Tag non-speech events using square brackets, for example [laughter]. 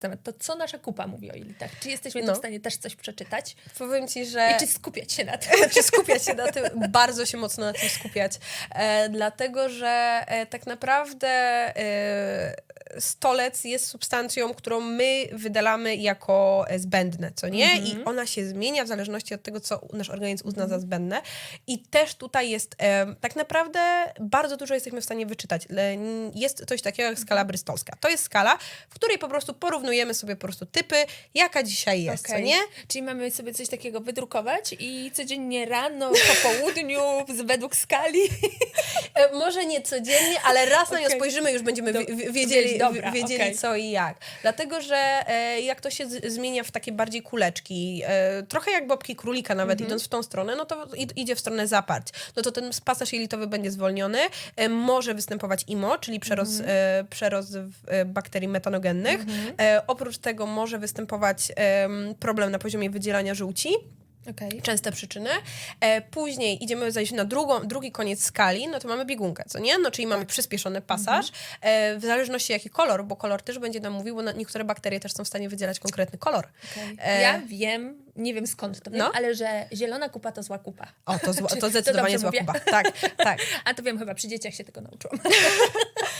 temat. To co nasza kupa mówi o jelitach? Czy jesteśmy No. w stanie też coś przeczytać? Powiem ci, że... I czy skupiać się na tym? [laughs] czy skupiać się na tym, bardzo się mocno na tym skupiać, e, dlatego że e, tak naprawdę e, stolec jest substancją, którą my wydalamy jako zbędne, co nie? I ona się zmienia w zależności od tego, co nasz organizm uzna za zbędne. I też tutaj jest, e, tak naprawdę bardzo dużo jesteśmy w stanie wyczytać. Jest coś takiego jak skala brystolska. To jest skala, w której po prostu porównujemy sobie po prostu typy, jaka dzisiaj jest, co Okej. nie? Czyli mamy sobie coś takiego wydrukować i codziennie rano, po [laughs] południu, według skali. E, Może nie codziennie, ale raz na nią spojrzymy, już będziemy wiedzieli, dobra, wi- wiedzieli okej. co i jak. Dlatego, że e, jak to się zmienia w takie bardziej kuleczki, e, trochę jak bobki królika nawet Mhm. idąc w tą stronę, no to id- idzie w stronę zaparć. No to ten pasaż jelitowy będzie zwolniony, e, może występować IMO, czyli przerost, Mhm. e, przerost bakterii metanogennych. E, oprócz tego może występować em, problem na poziomie wydzielania żółci Okej. częste przyczyny. E, później idziemy zajść na drugą, drugi koniec skali, no to mamy biegunkę, co nie? No czyli mamy przyspieszony pasaż, e, w zależności jaki kolor, bo kolor też będzie nam mówił, bo na, niektóre bakterie też są w stanie wydzielać konkretny kolor. Okej. E, Ja wiem, nie wiem skąd to wiem, No. ale że zielona kupa to zła kupa. O, to, zła, [laughs] to zdecydowanie dobrze zła mówię? kuba. Tak, tak. [laughs] A to wiem, chyba przy dzieciach się tego nauczyłam. [laughs]